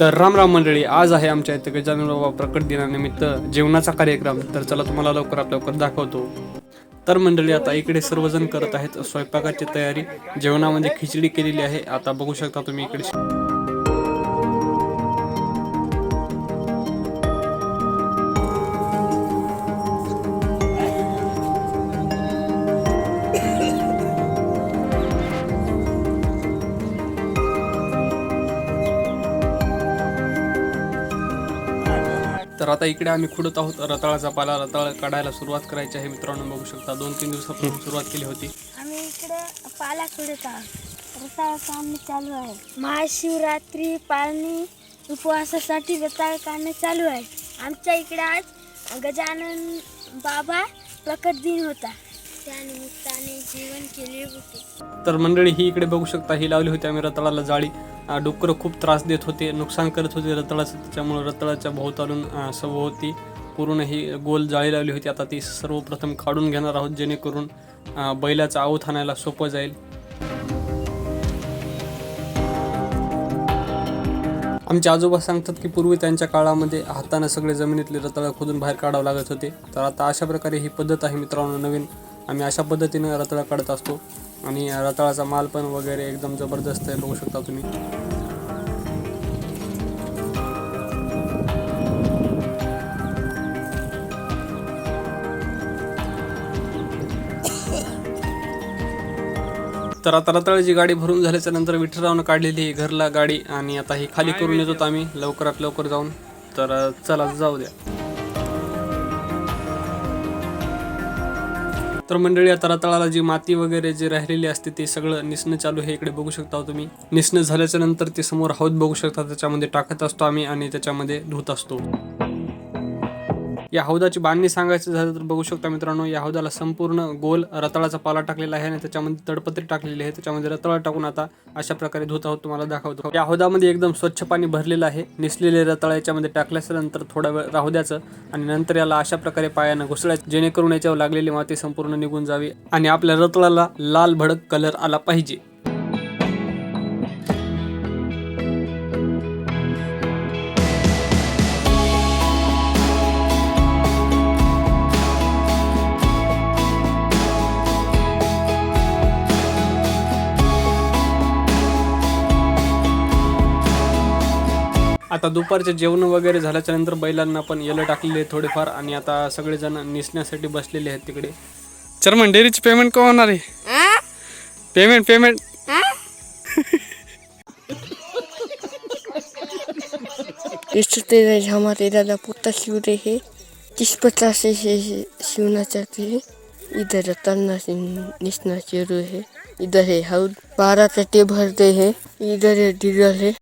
तर राम राम मंडळी आज आहे आमच्या इथं गजानन बाबा प्रकट दिनानिमित्त जेवणाचा कार्यक्रम. तर चला तुम्हाला लवकरात लवकर दाखवतो. तर मंडळी आता इकडे सर्वजण करत आहेत स्वयंपाकाची तयारी. जेवणामध्ये खिचडी केलेली आहे. आता बघू शकता तुम्ही इकडे तर आता इकडे आम्ही खुडत आहोत. रताळाचा पाला रताळ काढायला सुरुवात करायची आहे. मित्रांनो बघू शकता दोन तीन दिवसापासून सुरुवात केली होती. आम्ही इकडे पाला सोडत आहोत. रताळ काढणे चालू आहे. महाशिवरात्री पाळणी उपवासासाठी रताळ काढणे चालू आहे. आमच्या इकडे आज गजानन बाबा प्रकट दिन होता. त्यानिमित्ताने केले होते. तर मंडळी ही इकडे बघू शकता ही लावली होती आम्ही रताळाला जाळी. डुक्कर खूप त्रास देत होते नुकसान करत होते रताळाचं त्याच्यामुळे रताळाच्या भोवतालून सभोवती पूर्ण ही गोल जाळी लावली होती. आता ती सर्वप्रथम काढून घेणार आहोत जेणेकरून बैलाचा आवत आणायला सोपं जाईल. आमचे आजोबा सांगतात की पूर्वी त्यांच्या काळामध्ये हातानं सगळे जमिनीतले रताळं खोदून बाहेर काढावं लागत होते. तर आता अशा प्रकारे ही पद्धत आहे मित्रांनो नवीन. आम्ही अशा पद्धतीनं रताळा काढत असतो. आणि रताळाचा माल पण वगैरे एकदम जबरदस्त आहे बघू शकता तुम्ही. तर आता रताळाची गाडी भरून झाल्याच्यानंतर विठ्ठलरावनं काढलेली ही घरला गाडी. आणि आता ही खाली करून येत होतो आम्ही. लवकरात लवकर जाऊन. तर चला जाऊ द्या. तर मंडळी आता रताळाला जी माती वगैरे जे राहिलेली असते ते सगळं निसणं चालू हे इकडे बघू शकता हो तुम्ही. निसणं झाल्याच्यानंतर ते समोर हौद बघू शकता. त्याच्यामध्ये टाकत असतो आम्ही आणि त्याच्यामध्ये धुत असतो. या हौदाची बांधणी सांगायचं झालं तर बघू शकता मित्रांनो या हौदाला संपूर्ण गोल रताळाचा पाला टाकलेला आहे आणि त्याच्यामध्ये तडपत्री टाकलेली आहे. त्याच्यामध्ये रताळा टाकून आता अशा प्रकारे धुत आहोत तुम्हाला दाखवतो. या हौदामध्ये एकदम स्वच्छ पाणी भरलेलं आहे. निसलेले रताळा याच्यामध्ये टाकल्यानंतर थोडा वेळ राहू द्यायचं आणि नंतर याला अशा प्रकारे पायानं घुसळायचं जेणेकरून याच्यावर लागलेली माती संपूर्ण निघून जावी आणि आपल्या रताळाला लाल भडक कलर आला पाहिजे. आता दुपारचे जेवण वगैरे झाल्याच्यानंतर बैलांना पण येलं टाकलेले आहे थोडेफार आणि आता सगळेजण निसण्यासाठी बसलेले आहेत तिकडे. चर्मन डेअरीची पेमेंट का होणार आहे? पेमेंट पेमेंट हमारे दादा पोता शिव रहे हैं तीस पचास से शिवना चाहते हैं इधर तलना से निचना शुरू है. इधर है हाउस बारह टटे भरते हैं. इधर है डीजल है.